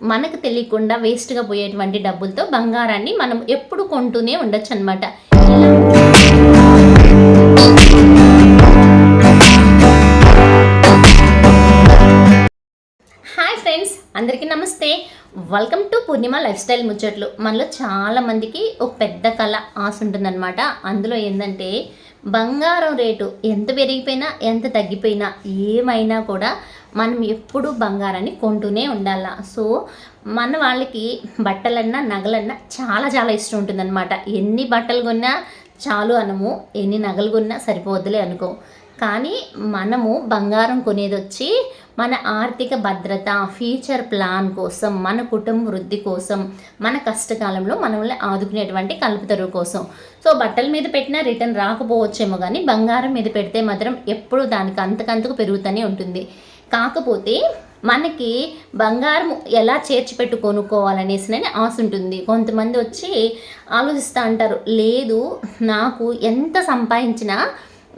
మనకు తెలియకుండా వేస్ట్గా పోయేటువంటి డబ్బులతో బంగారాన్ని మనం ఎప్పుడు కొంటూనే ఉండొచ్చు అనమాట హాయ్ ఫ్రెండ్స్ అందరికీ నమస్తే. Welcome to Purnima lifestyle ముచ్చట్లు. మనలో చాలామందికి ఒక పెద్ద కళ ఆశ ఉంటుందన్నమాట. అందులో ఏంటంటే బంగారం రేటు ఎంత పెరిగిపోయినా ఎంత తగ్గిపోయినా ఏమైనా కూడా మనం ఎప్పుడూ బంగారాన్ని కొంటూనే ఉండాల. సో మన వాళ్ళకి బట్టలన్నా నగలన్నా చాలా చాలా ఇష్టం ఉంటుందన్నమాట. ఎన్ని బట్టలు కొన్నా చాలు అనము ఎన్ని నగలు కొన్నా సరిపోద్దులే అనుకో. కానీ మనము బంగారం కొనేది వచ్చి మన ఆర్థిక భద్రత ఫ్యూచర్ ప్లాన్ కోసం మన కుటుంబ వృద్ధి కోసం మన కష్టకాలంలో మనల్ని ఆదుకునేటువంటి కలుపుతరువు కోసం. సో బట్టల మీద పెట్టినా రిటర్న్ రాకపోవచ్చేమో కానీ బంగారం మీద పెడితే మాత్రం ఎప్పుడు దానికి అంతకంతకు పెరుగుతూనే ఉంటుంది. కాకపోతే మనకి బంగారం ఎలా చేర్చి పెట్టు కొనుక్కోవాలనేసి ఆశ ఉంటుంది. కొంతమంది వచ్చి ఆలోచిస్తూ అంటారు లేదు నాకు ఎంత సంపాదించినా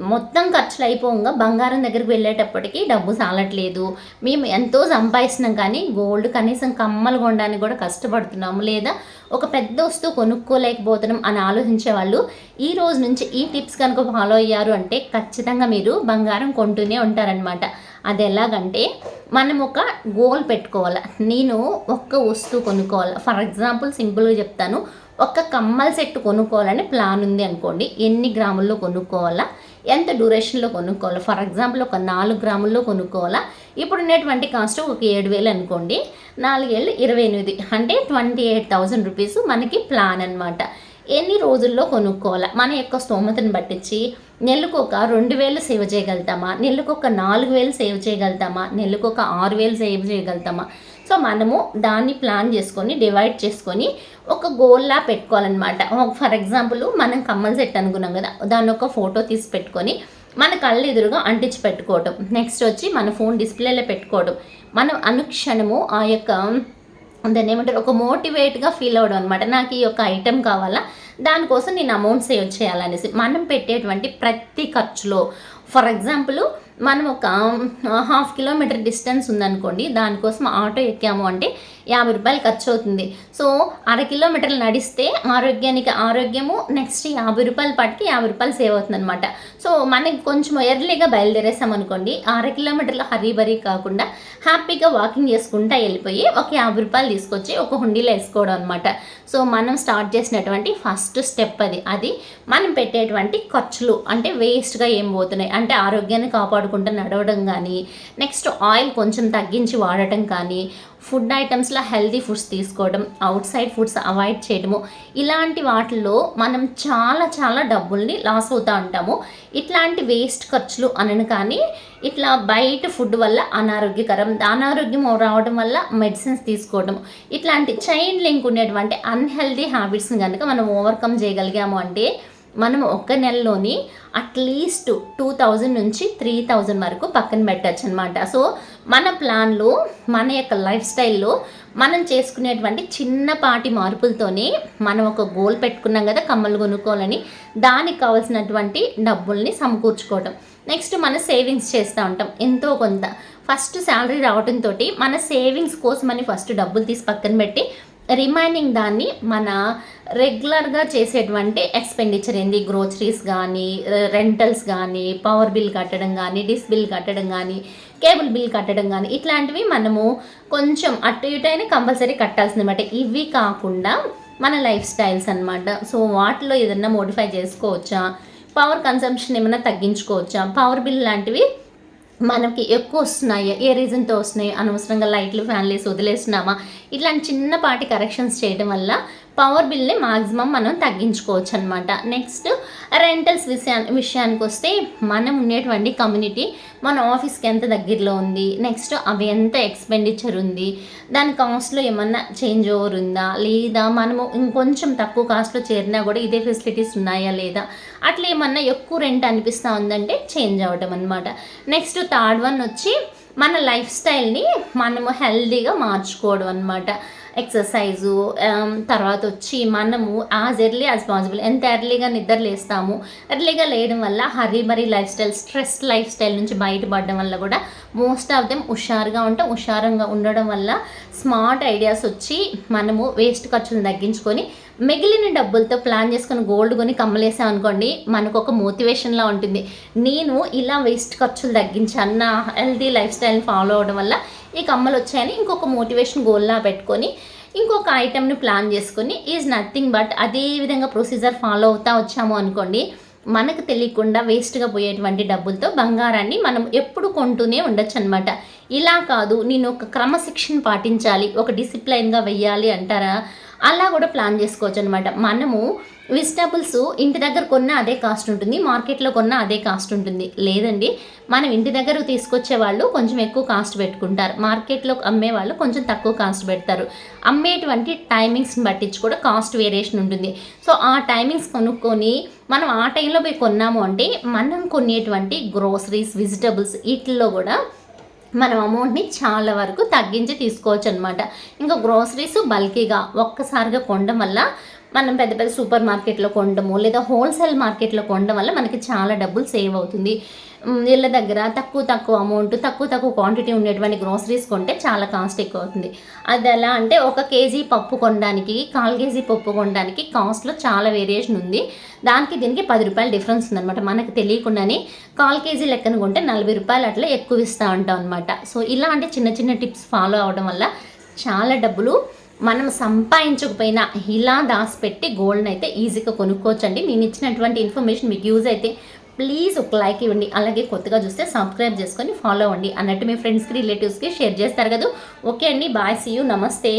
మొత్తం ఖర్చులు అయిపోగా బంగారం దగ్గరికి వెళ్ళేటప్పటికి డబ్బు సాలట్లేదు. మేము ఎంతో సంపాదిస్తున్నాం కానీ గోల్డ్ కనీసం కమ్మలు కొనడానికి కూడా కష్టపడుతున్నాము. లేదా ఒక పెద్ద వస్తువు కొనుక్కోలేకపోతున్నాం అని ఆలోచించే వాళ్ళు ఈ రోజు నుంచి ఈ టిప్స్ కనుక ఫాలో అయ్యారు అంటే ఖచ్చితంగా మీరు బంగారం కొంటూనే ఉంటారనమాట అది ఎలాగంటే మనం ఒక గోల్ పెట్టుకోవాలి. నేను ఒక్క వస్తువు కొనుక్కోవాలి. ఫర్ ఎగ్జాంపుల్ సింపుల్గా చెప్తాను. ఒక్క కమ్మల సెట్ కొనుక్కోవాలని ప్లాన్ ఉంది అనుకోండి. ఎన్ని గ్రాముల్లో కొనుక్కోవాలా? ఎంత డ్యూరేషన్లో కొనుక్కోవాలి? ఫర్ ఎగ్జాంపుల్ ఒక నాలుగు గ్రాముల్లో కొనుక్కోవాలా? ఇప్పుడు ఉన్నటువంటి కాస్ట్ ఒక ఏడు వేలు అనుకోండి. నాలుగేళ్ళు ఇరవై ఎనిమిది. అంటే ట్వంటీ ఎయిట్ థౌజండ్ రూపీస్ మనకి ప్లాన్ అనమాట ఎన్ని రోజుల్లో కొనుక్కోవాలా? మన యొక్క స్తోమతను పట్టించి నెలకు ఒక రెండు వేలు సేవ్ చేయగలుగుతామా? నెలకు ఒక నాలుగు వేలు సేవ్ చేయగలుగుతామా? నెలకు ఒక ఆరు వేలు సేవ్ చేయగలుగుతామా? సో మనము దాన్ని ప్లాన్ చేసుకొని డివైడ్ చేసుకొని ఒక గోల్లా పెట్టుకోవాలన్నమాట. ఫర్ ఎగ్జాంపుల్ మనం కమ్మల్ సెట్ అనుకున్నాం కదా దాన్ని ఒక ఫోటో తీసి పెట్టుకొని మన కళ్ళు ఎదురుగా అంటించి పెట్టుకోవటం. నెక్స్ట్ వచ్చి మన ఫోన్ డిస్ప్లేలో పెట్టుకోవడం మనం అనుక్షణము ఆ యొక్క దాన్ని ఏమంటారు ఒక మోటివేట్గా ఫీల్ అవ్వడం అనమాట నాకు ఈ యొక్క ఐటెం కావాలా దానికోసం నేను అమౌంట్ సేవ్ చేయాలనేసి. మనం పెట్టేటువంటి ప్రతి ఖర్చులో ఫర్ ఎగ్జాంపుల్ మనం ఒక హాఫ్ కిలోమీటర్ డిస్టెన్స్ ఉందనుకోండి దానికోసం ఆటో ఎక్కాము అంటే యాభై రూపాయలు ఖర్చు అవుతుంది సో అర కిలోమీటర్లు నడిస్తే ఆరోగ్యానికి ఆరోగ్యము నెక్స్ట్ యాభై రూపాయల పాటికి యాభై రూపాయలు సేవ్ అవుతుంది అనమాట సో మనకి కొంచెం ఎర్లీగా బయలుదేరేసాం అనుకోండి అర కిలోమీటర్లు హరీబరీ కాకుండా హ్యాపీగా వాకింగ్ చేసుకుంటా వెళ్ళిపోయి ఒక యాభై రూపాయలు తీసుకొచ్చి ఒక హుండీలో వేసుకోవడం అనమాట సో మనం స్టార్ట్ చేసినటువంటి ఫస్ట్ స్టెప్ అది. అది మనం పెట్టేటువంటి ఖర్చులు అంటే వేస్ట్గా ఏం పోతున్నాయి? అంటే ఆరోగ్యాన్ని కాపాడుకుంటూ నడవడం కానీ నెక్స్ట్ ఆయిల్ కొంచెం తగ్గించి వాడటం కానీ ఫుడ్ ఐటమ్స్లో హెల్తీ ఫుడ్స్ తీసుకోవడం అవుట్ సైడ్ ఫుడ్స్ అవాయిడ్ చేయడము ఇలాంటి వాటిల్లో మనం చాలా చాలా డబ్బుల్ని లాస్ అవుతూ ఉంటాము. ఇట్లాంటి వేస్ట్ ఖర్చులు అనను కానీ ఇట్లా బయట ఫుడ్ వల్ల అనారోగ్యకరం అనారోగ్యం రావడం వల్ల మెడిసిన్స్ తీసుకోవడం ఇట్లాంటి చైన్ లింక్ ఉండేటువంటి అన్హెల్దీ హ్యాబిట్స్ని కనుక మనం ఓవర్కమ్ చేయగలిగాము అంటే మనం ఒక్క నెలలోని అట్లీస్ట్ టూ థౌజండ్ నుంచి త్రీ థౌజండ్ వరకు పక్కన పెట్టచ్చు అనమాట సో మన ప్లాన్లో మన యొక్క లైఫ్ స్టైల్లో మనం చేసుకునేటువంటి చిన్నపాటి మార్పులతోనే మనం ఒక గోల్ పెట్టుకున్నాం కదా కమ్మలు కొనుక్కోవాలని దానికి కావాల్సినటువంటి డబ్బుల్ని సమకూర్చుకోవడం నెక్స్ట్ మన సేవింగ్స్ చేస్తూ ఉంటాం. ఎంతో కొంత. ఫస్ట్ శాలరీ రావడంతో మన సేవింగ్స్ కోసమని ఫస్ట్ డబ్బులు తీసి పక్కన పెట్టి రిమైనింగ్ దాన్ని మన రెగ్యులర్గా చేసేటువంటి ఎక్స్పెండిచర్ ఏంది? గ్రోసరీస్ కానీ రెంటల్స్ కానీ పవర్ బిల్ కట్టడం కానీ డిస్ బిల్ కట్టడం కానీ కేబుల్ బిల్ కట్టడం కానీ ఇట్లాంటివి మనము కొంచెం అటు ఇటు అయినా కంపల్సరీ కట్టాల్సింది అనమాట ఇవి కాకుండా మన లైఫ్ స్టైల్స్ అనమాట సో వాటిలో ఏదన్నా మోడిఫై చేసుకోవచ్చా? పవర్ కన్సంప్షన్ ఏమైనా తగ్గించుకోవచ్చా? పవర్ బిల్ లాంటివి మనకి ఎక్కువ వస్తున్నాయి ఏ రీజన్తో వస్తున్నాయి అనవసరంగా లైట్లు ఫ్యాన్లు వేసి వదిలేస్తున్నామా? ఇట్లాంటి చిన్నపాటి కరెక్షన్స్ చేయడం వల్ల పవర్ బిల్ని మాక్సిమం మనం తగ్గించుకోవచ్చు అనమాట నెక్స్ట్ రెంటల్స్ విషయా విషయానికి వస్తే మనం ఉండేటువంటి కమ్యూనిటీ మన ఆఫీస్కి ఎంత దగ్గరలో ఉంది? నెక్స్ట్ అవి ఎంత ఎక్స్పెండిచర్ ఉంది? దాని కాస్ట్లో ఏమన్నా చేంజ్ ఓవర్ ఉందా? లేదా మనము ఇంకొంచెం తక్కువ కాస్ట్లో చేరినా కూడా ఇదే ఫెసిలిటీస్ ఉన్నాయా లేదా? అట్లా ఏమన్నా ఎక్కువ రెంట్ అనిపిస్తూ ఉందంటే చేంజ్ అవ్వడం అనమాట నెక్స్ట్ థర్డ్ వన్ వచ్చి మన లైఫ్ స్టైల్ని మనము హెల్దీగా మార్చుకోవడం అనమాట ఎక్సర్సైజు తర్వాత వచ్చి మనము యాజ్ ఎర్లీ యాజ్ పాసిబుల్ ఎంత ఎర్లీగా నిద్ర లేస్తాము ఎర్లీగా లేయడం వల్ల హరీ మరీ lifestyle stress lifestyle నుంచి బయటపడడం వల్ల కూడా మోస్ట్ ఆఫ్ దెమ్ హుషారుగా ఉంటాం. హుషారంగా ఉండడం వల్ల స్మార్ట్ ఐడియాస్ వచ్చి మనము వేస్ట్ ఖర్చులను తగ్గించుకొని మిగిలిన డబ్బులతో ప్లాన్ చేసుకుని గోల్డ్ కొని కమ్మలేసాం అనుకోండి మనకు ఒక మోటివేషన్లా ఉంటుంది. నేను ఇలా వేస్ట్ ఖర్చులు తగ్గించాను నా హెల్తీ లైఫ్ స్టైల్ని ఫాలో అవడం వల్ల ఈ కమ్మలు వచ్చాయని ఇంకొక మోటివేషన్ గోల్లా పెట్టుకొని ఇంకొక ఐటెంని ప్లాన్ చేసుకొని ఈజ్ నథింగ్ బట్ అదే విధంగా ప్రొసీజర్ ఫాలో అవుతా వచ్చాము అనుకోండి మనకు తెలియకుండా వేస్ట్గా పోయేటువంటి డబ్బులతో బంగారాన్ని మనం ఎప్పుడు కొంటూనే ఉండొచ్చు అనమాట ఇలా కాదు నేను ఒక క్రమశిక్షణ పాటించాలి ఒక డిసిప్లైన్గా వెయ్యాలి అంటారా? అలా కూడా ప్లాన్ చేసుకోవచ్చు అనమాట మనము వెజిటబుల్స్ ఇంటి దగ్గర కొన్న అదే కాస్ట్ ఉంటుంది. మార్కెట్లో కొన్న అదే కాస్ట్ ఉంటుంది. లేదండి మనం ఇంటి దగ్గర తీసుకొచ్చే వాళ్ళు కొంచెం ఎక్కువ కాస్ట్ పెట్టుకుంటారు. మార్కెట్లో అమ్మే వాళ్ళు కొంచెం తక్కువ కాస్ట్ పెడతారు. అమ్మేటువంటి టైమింగ్స్ని బట్టించి కూడా కాస్ట్ వేరియేషన్ ఉంటుంది. సో ఆ టైమింగ్స్ కొనుక్కొని మనం ఆ టైంలో పోయి కొన్నాము అంటే మనం కొనేటువంటి గ్రోసరీస్ వెజిటబుల్స్ వీటిల్లో కూడా మనం అమౌంట్ని చాలా వరకు తగ్గించి తీసుకోవచ్చు అనమాట ఇంకా గ్రోసరీస్ బల్కీగా ఒక్కసారిగా కొనడం వల్ల మనం పెద్ద పెద్ద సూపర్ మార్కెట్లో కొనడము లేదా హోల్సేల్ మార్కెట్లో కొనడం వల్ల మనకి చాలా డబ్బులు సేవ్ అవుతుంది. వీళ్ళ దగ్గర తక్కువ తక్కువ అమౌంట్ తక్కువ తక్కువ క్వాంటిటీ ఉండేటువంటి గ్రోసరీస్ కొంటే చాలా కాస్ట్ ఎక్కువ అవుతుంది. అది ఎలా అంటే ఒక కేజీ పప్పు కొనడానికి కాల్ కేజీ పప్పు కొనడానికి కాస్ట్లో చాలా వేరియేషన్ ఉంది. దానికి దీనికి పది రూపాయలు డిఫరెన్స్ ఉందన్నమాట. మనకు తెలియకుండానే కాల్ కేజీ లెక్కన కొంటే నలభై రూపాయలు అట్లా ఎక్కువ ఇస్తూ ఉంటాం అనమాట సో ఇలాంటి చిన్న చిన్న టిప్స్ ఫాలో అవడం వల్ల చాలా డబ్బులు మనం సంపాదించకపోయినా ఇలా దాచిపెట్టి గోల్డ్ని అయితే ఈజీగా కొనుక్కోవచ్చండి. నేను ఇచ్చినటువంటి ఇన్ఫర్మేషన్ మీకు యూజ్ అయితే ప్లీజ్ ఒక లైక్ ఇవ్వండి. అలాగే కొత్తగా చూస్తే సబ్స్క్రైబ్ చేసుకొని ఫాలో అవ్వండి. అన్నట్టు మీ ఫ్రెండ్స్కి రిలేటివ్స్కి షేర్ చేస్తారు కదా. ఓకే అండి బాయ్ సీ యూ నమస్తే.